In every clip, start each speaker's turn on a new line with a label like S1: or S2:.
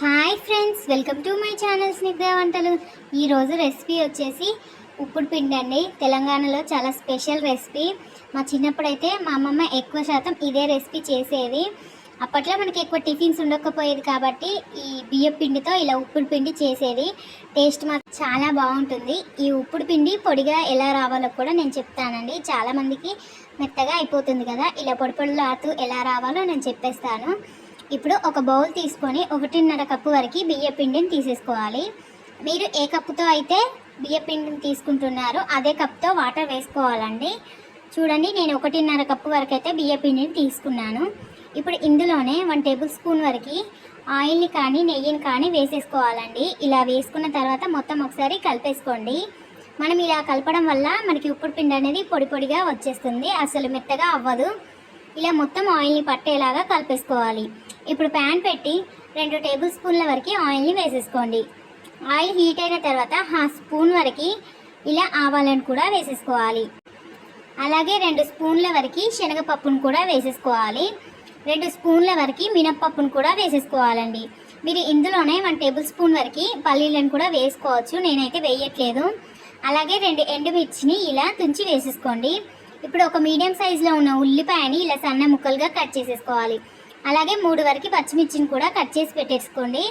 S1: Hi friends welcome to my channel Snigdha వంటలు ఈరోజు recipe వచ్చేసి ఉప్పుడు పిండి అండి. తెలంగాణలో చాలా స్పెషల్ రెసిపీ మా చిన్నప్పుడైతే మా అమ్మమ్మ ఎక్కువ శాతం ఇదే రెసిపీ చేసేది అప్పట్లో మనకి ఎక్కువ టిఫిన్స్ ఉండకపోయేది కాబట్టి ఈ బియ్య పిండితో ఇలా ఉప్పుడు పిండి చేసేది. టేస్ట్ మాకు చాలా బాగుంటుంది. ఈ ఉప్పుడు పిండి పొడిగా ఎలా రావాలో కూడా నేను చెప్తానండి. చాలామందికి మెత్తగా అయిపోతుంది కదా. ఇలా పొడి పొడిలాతూ ఎలా రావాలో నేను చెప్పేస్తాను. ఇప్పుడు ఒక బౌల్ తీసుకొని ఒకటిన్నర కప్పు వరకు బియ్య పిండిని తీసేసుకోవాలి. మీరు ఏ కప్పుతో అయితే బియ్య పిండిని తీసుకుంటున్నారో అదే కప్తో వాటర్ వేసుకోవాలండి. చూడండి నేను ఒకటిన్నర కప్పు వరకు అయితే బియ్య పిండిని తీసుకున్నాను. ఇప్పుడు ఇందులోనే వన్ టేబుల్ స్పూన్ వరకు ఆయిల్ని కానీ నెయ్యిని కానీ వేసేసుకోవాలండి. ఇలా వేసుకున్న తర్వాత మొత్తం ఒకసారి కలిపేసుకోండి. మనం ఇలా కలపడం వల్ల మనకి ఉప్పుడు పిండి అనేది పొడి పొడిగా వచ్చేస్తుంది. అసలు మెత్తగా అవ్వదు. ఇలా మొత్తం ఆయిల్ని పట్టేలాగా కలిపేసుకోవాలి. ఇప్పుడు ప్యాన్ పెట్టి రెండు టేబుల్ స్పూన్ల వరకు ఆయిల్ని వేసేసుకోండి. ఆయిల్ హీట్ అయిన తర్వాత హాఫ్ స్పూన్ వరకు ఇలా ఆవాలను కూడా వేసేసుకోవాలి. అలాగే రెండు స్పూన్ల వరకు శనగపప్పును కూడా వేసేసుకోవాలి. రెండు స్పూన్ల వరకు మినప్పప్పును కూడా వేసేసుకోవాలండి. మీరు ఇందులోనే వన్ టేబుల్ స్పూన్ వరకు పల్లీలను కూడా వేసుకోవచ్చు. నేనైతే వేయట్లేదు. అలాగే రెండు ఎండుమిర్చిని ఇలా తుంచి వేసేసుకోండి. ఇప్పుడు ఒక మీడియం సైజులో ఉన్న ఉల్లిపాయని ఇలా సన్న ముక్కలుగా కట్ చేసేసుకోవాలి. అలాగే మూడు వరకు పచ్చిమిర్చిని కూడా కట్ చేసి పెట్టేసుకోండి.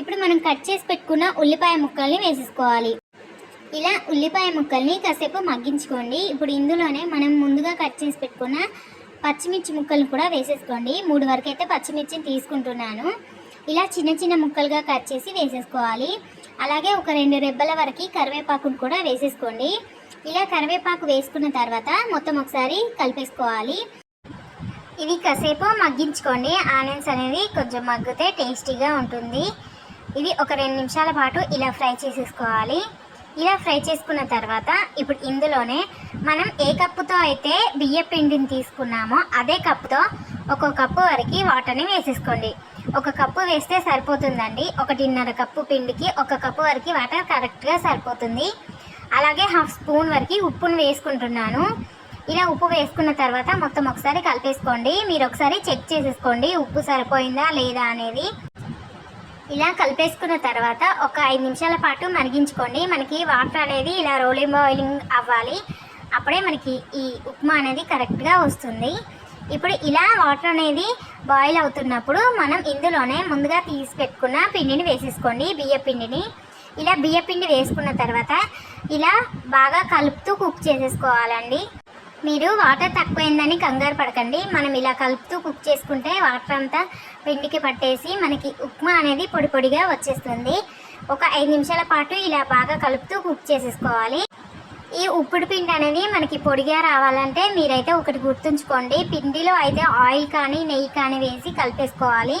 S1: ఇప్పుడు మనం కట్ చేసి పెట్టుకున్న ఉల్లిపాయ ముక్కల్ని వేసేసుకోవాలి. ఇలా ఉల్లిపాయ ముక్కల్ని కాసేపు మగ్గించుకోండి. ఇప్పుడు ఇందులోనే మనం ముందుగా కట్ చేసి పెట్టుకున్న పచ్చిమిర్చి ముక్కల్ని కూడా వేసేసుకోండి. మూడు వరకు అయితే పచ్చిమిర్చిని తీసుకుంటున్నాను. ఇలా చిన్న చిన్న ముక్కలుగా కట్ చేసి వేసేసుకోవాలి. అలాగే ఒక రెండు రెబ్బల వరకు కరివేపాకును కూడా వేసేసుకోండి. ఇలా కరివేపాకు వేసుకున్న తర్వాత మొత్తం ఒకసారి కలిపేసుకోవాలి. ఇది కాసేపు మగ్గించుకోండి. ఆనియన్స్ అనేది కొంచెం మగ్గితే టేస్టీగా ఉంటుంది. ఇది ఒక రెండు నిమిషాల పాటు ఇలా ఫ్రై చేసేసుకోవాలి. ఇలా ఫ్రై చేసుకున్న తర్వాత ఇప్పుడు ఇందులోనే మనం ఏ కప్పుతో అయితే బియ్య పిండిని తీసుకున్నామో అదే కప్పుతో ఒక కప్పు వరకు వాటర్ని వేసేసుకోండి. ఒక కప్పు వేస్తే సరిపోతుందండి. ఒకటిన్నర కప్పు పిండికి ఒక కప్పు వరకు వాటర్ కరెక్ట్గా సరిపోతుంది. అలాగే హాఫ్ స్పూన్ వరకు ఉప్పును వేసుకుంటున్నాను. ఇలా ఉప్పు వేసుకున్న తర్వాత మొత్తం ఒకసారి కలిపేసుకోండి. మీరు ఒకసారి చెక్ చేసేసుకోండి. ఉప్పు సరిపోయిందా లేదా అనేది. ఇలా కలిపేసుకున్న తర్వాత ఒక ఐదు నిమిషాల పాటు మరిగించుకోండి. మనకి వాటర్ అనేది ఇలా రోలింగ్ బాయిలింగ్ అవ్వాలి. అప్పుడే మనకి ఈ ఉప్మా అనేది కరెక్ట్గా వస్తుంది. ఇప్పుడు ఇలా వాటర్ అనేది బాయిల్ అవుతున్నప్పుడు మనం ఇందులోనే ముందుగా తీసి పెట్టుకున్న పిండిని వేసేసుకోండి. బియ్య పిండిని. ఇలా బియ్య పిండి వేసుకున్న తర్వాత ఇలా బాగా కలుపుతూ కుక్ చేసేసుకోవాలండి. మీరు వాటర్ తక్కువైందని కంగారు పడకండి. మనం ఇలా కలుపుతూ కుక్ చేసుకుంటే వాటర్ అంతా పిండికి పట్టేసి మనకి ఉప్మా అనేది పొడి పొడిగా వచ్చేస్తుంది. ఒక ఐదు నిమిషాల పాటు ఇలా బాగా కలుపుతూ కుక్ చేసేసుకోవాలి. ఈ ఉప్పుడు పిండి అనేది మనకి పొడిగా రావాలంటే మీరైతే ఒకటి గుర్తుంచుకోండి. పిండిలో అయితే ఆయిల్ కానీ నెయ్యి కానీ వేసి కలిపేసుకోవాలి.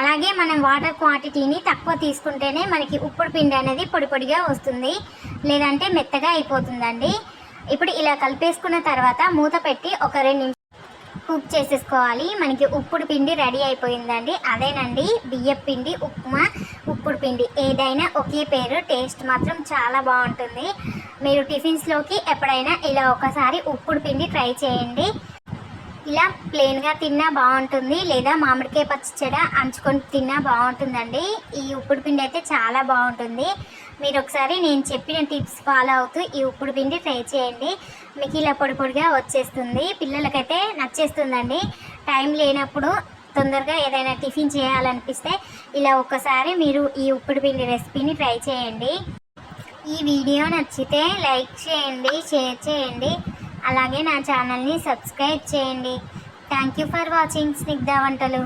S1: అలాగే మనం వాటర్ క్వాంటిటీని తక్కువ తీసుకుంటేనే మనకి ఉప్పుడు పిండి అనేది పొడి పొడిగా వస్తుంది. లేదంటే మెత్తగా అయిపోతుందండి. ఇప్పుడు ఇలా కలిపేసుకున్న తర్వాత మూత పెట్టి ఒక రెండు నిమిషాలు కుక్ చేసేసుకోవాలి. మనకి ఉప్పుడు పిండి రెడీ అయిపోయిందండి. అదేనండి బియ్యం పిండి ఉప్మా ఉప్పుడు పిండి. ఏదైనా ఒకే పేరు టేస్ట్ మాత్రం చాలా బాగుంటుంది. మీరు టిఫిన్స్లోకి ఎప్పుడైనా ఇలా ఒకసారి ఉప్పుడు పిండి ట్రై చేయండి. ఇలా ప్లెయిన్గా తిన్నా బాగుంటుంది. లేదా మామిడికాయ పచ్చడి అంచుకొని తిన్నా బాగుంటుందండి. ఈ ఉప్పుడు పిండి అయితే చాలా బాగుంటుంది. మీరు ఒకసారి నేను చెప్పిన టిప్స్ ఫాలో అవుతూ ఈ ఉప్పుడు పిండి ట్రై చేయండి. మీకు ఇలా పొడి పొడిగా వచ్చేస్తుంది. పిల్లలకైతే నచ్చేస్తుందండి. టైం లేనప్పుడు తొందరగా ఏదైనా టిఫిన్ చేయాలనిపిస్తే ఇలా ఒక్కసారి మీరు ఈ ఉప్పుడు పిండి రెసిపీని ట్రై చేయండి. ఈ వీడియో నచ్చితే లైక్ చేయండి షేర్ చేయండి. అలాగే నా ఛానల్ని సబ్స్క్రైబ్ చేయండి. Thank you for watching Snigdha వంటలు.